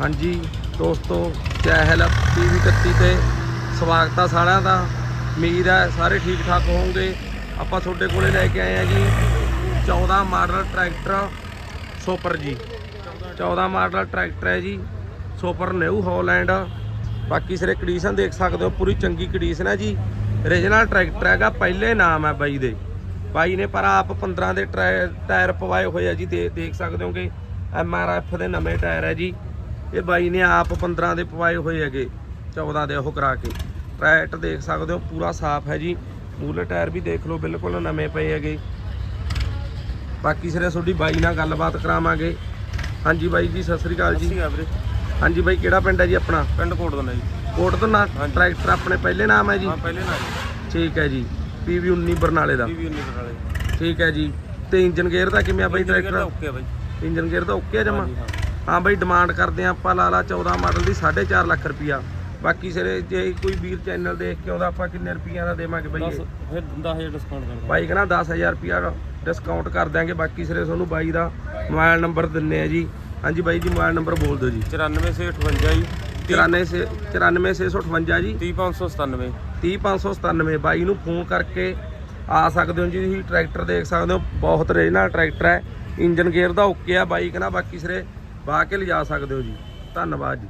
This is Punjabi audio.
ਹਾਂਜੀ, ਦੋਸਤੋ, ਜੈ ਚਹਿਲ ਟੀਵੀ 31 ਤੇ ਸਵਾਗਤ ਆ ਸਾਰਿਆਂ ਦਾ। ਉਮੀਦ ਹੈ ਸਾਰੇ ਠੀਕ ਠਾਕ ਹੋਵੋਗੇ। ਆਪਾਂ ਤੁਹਾਡੇ ਕੋਲੇ ਲੈ ਕੇ ਆਏ ਆ ਜੀ 14 ਮਾਡਲ ਟਰੈਕਟਰ ਸੁਪਰ ਜੀ। 14 ਮਾਡਲ ਟਰੈਕਟਰ ਹੈ ਜੀ, ਸੁਪਰ ਨਿਊ ਹਾਲੈਂਡ। ਬਾਕੀ ਸਾਰੇ ਕੰਡੀਸ਼ਨ ਦੇਖ ਸਕਦੇ ਹੋ, ਪੂਰੀ ਚੰਗੀ ਕੰਡੀਸ਼ਨ ਹੈ ਜੀ। origignal ਟਰੈਕਟਰ ਹੈਗਾ, ਪਹਿਲੇ ਨਾਮ ਹੈ ਬਾਈ ਦੇ। ਬਾਈ ਨੇ ਪਰ ਆਪ 15 ਦੇ ਟਰੈ- ਟਾਇਰ ਪਵਾਏ ਹੋਏ ਆ ਜੀ, ਦੇ- ਦੇਖ ਸਕਦੇ ਹੋਗੇ। ਐਮ ਆਰ ਐਫ ਦੇ ਨਵੇਂ ਟਾਇਰ ਹੈ ਜੀ। ਇਹ ਬਾਈ ਨੇ ਆਪ 15 ਦੇ ਪਵਾਏ ਹੋਏ ਹੈਗੇ 14 ਦੇ ਉਹ ਕਰਾ ਕੇ। ਟਰੈਕਟਰ ਦੇਖ ਸਕਦੇ ਹੋ ਪੂਰਾ ਸਾਫ਼ ਹੈ ਜੀ। ਮੂਲੇ ਟਾਇਰ ਵੀ ਦੇਖ ਲਓ ਬਿਲਕੁਲ ਨਵੇਂ ਪਏ ਹੈਗੇ। ਬਾਕੀ ਸਿਰੇ ਤੁਹਾਡੀ ਬਾਈ ਨਾਲ ਗੱਲਬਾਤ ਕਰਾਵਾਂਗੇ। ਹਾਂਜੀ ਬਾਈ ਜੀ ਸਤਿ ਸ੍ਰੀ ਅਕਾਲ ਜੀ। ਹਾਂਜੀ ਬਾਈ ਕਿਹੜਾ ਪਿੰਡ ਹੈ ਜੀ ਆਪਣਾ? ਪਿੰਡ ਕੋਟ ਦਾ ਜੀ। ਕੋਟ ਤੋਂ ਨਾ ਹਾਂਜੀ। ਟਰੈਕਟਰ ਆਪਣੇ ਪਹਿਲੇ ਨਾਮ ਹੈ ਜੀ? ਹਾਂ ਪਹਿਲੇ ਨਾਲ ਠੀਕ ਹੈ ਜੀ। ਪੀਵੀ 19 ਬਰਨਾਲੇ ਦਾ। 19 ਵਾਲੇ ਠੀਕ ਹੈ ਜੀ। ਤੇ ਇੰਜਨ ਗੇਅਰ ਦਾ ਕਿਵੇਂ ਆ ਬਾਈ ਟਰੈਕਟਰ? ਓਕੇ ਬਾਈ। ਇੰਜਨ ਗੇਅਰ ਦਾ ਓਕੇ ਆ ਜਮਾ? ਹਾਂ। ਬਾਈ ਡਿਮਾਂਡ ਕਰਦੇ ਆ ਆਪਾਂ ਲਾ ਲਾ 14 ਮਾਡਲ ਦੀ 4.5 ਲੱਖ ਰੁਪਿਆ ਬਾਕੀ ਸਿਰੇ ਜੇ ਕੋਈ ਵੀਰ ਚੈਨਲ ਦੇਖ ਕੇ ਆਉਂਦਾ ਆਪਾਂ ਕਿੰਨੇ ਰੁਪਈਆਂ ਦਾ ਦੇਵਾਂਗੇ ਬਾਈ 10 ਇਹ? ਫਿਰ 10000 ਡਿਸਕਾਊਂਟ ਕਰ ਬਾਈ ਕਹਿੰਦਾ 10000 ਰੁਪਿਆ ਡਿਸਕਾਊਂਟ ਕਰ ਦਿਆਂਗੇ। ਬਾਕੀ ਸਿਰੇ ਤੁਹਾਨੂੰ ਬਾਈ ਦਾ ਮੋਬਾਈਲ ਨੰਬਰ ਦਿੰਨੇ ਆ ਜੀ। ਹਾਂਜੀ ਬਾਈ ਜੀ ਮੋਬਾਈਲ ਨੰਬਰ ਬੋਲ ਦਿਓ ਜੀ। 94 ਸੇ 58 ਜੀ। 94 94658 ਜੀ 30597 30597 ਬਾਈ ਨੂੰ ਫੋਨ ਕਰਕੇ ਆ ਸਕਦੇ ਹੋ ਜੀ ਤੁਸੀਂ ਟਰੈਕਟਰ ਦੇਖ ਸਕਦੇ ਹੋ। ਬਹੁਤ ਰੇਜਨਲ ਟਰੈਕਟਰ ਹੈ। ਇੰਜਨ ਗੇਅਰ ਦਾ ਓਕੇ ਆ। ਬਾਈ ਕਹਿੰਦਾ ਬਾਕੀ ਸਿਰੇ ਪਾ ਕੇ ਲਿਜਾ ਸਕਦੇ ਹੋ ਜੀ। ਧੰਨਵਾਦ ਜੀ।